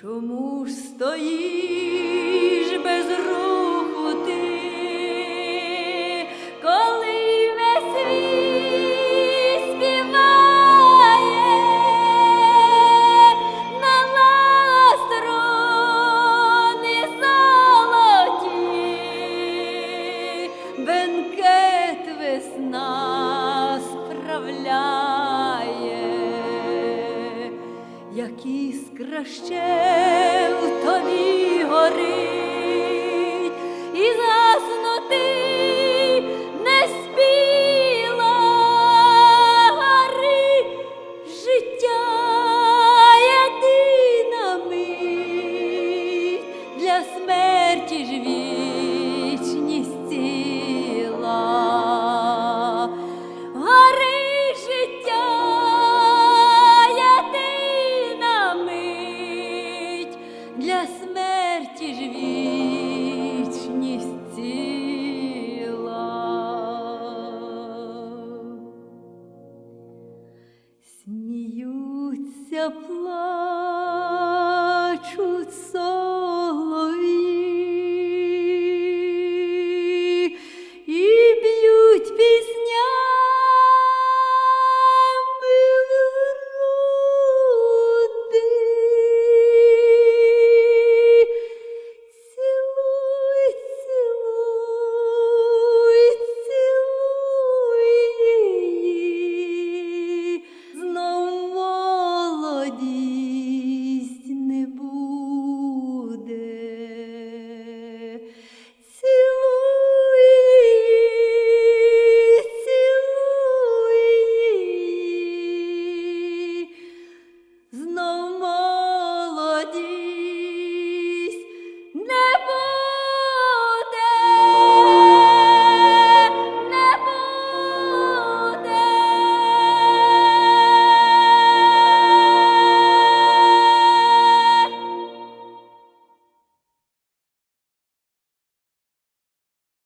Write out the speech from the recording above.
Чому ж стоїш без руху ти? як іскра ще в тобі горить, і заснути не спіла гори життя єдина мить для смерті живі.